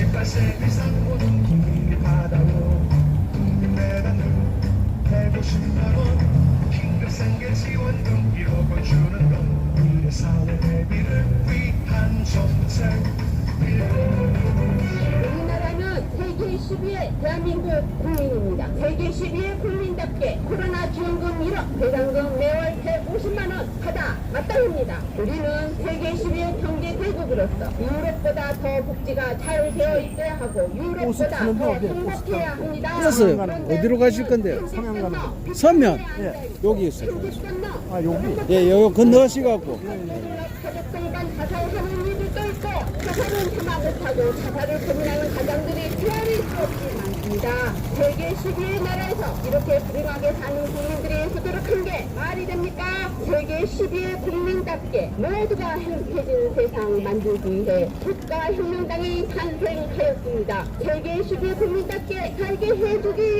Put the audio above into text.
18세 이상 모든 국민이 받아요 국민내단은 150만원 싱글생계 지원 등 1억 원 주는 건 미래 사회 대비를 위한 정책 우리나라는 세계 10위의 대한민국 국민입니다. 세계 10위의 국민답게 코로나 지원금 1억, 배당금 매월 150만 원 하다 마땅합니다. 우리는 세계 10위의 경제 대국으로서 유럽보다 더 복지가 잘 되어 있어야 하고 유럽보다 더 행복해야 합니다. 그런데 어디로 가실 건데요? 평택선 넘어, 서면. 예. 여기 있어요. 아, 여기? 예, 여기 건너시갖고. 자살을 고민하는 가장들이 피할 수 없이 많습니다. 세계 12의 나라에서 이렇게 불행하게 사는 국민들이 수두룩한? 세계 12의 국민답게 모두가 행복해지는 세상 만들기 위해 국가혁명당이 탄생하였습니다. 세계 12의 국민답게 살게 해주기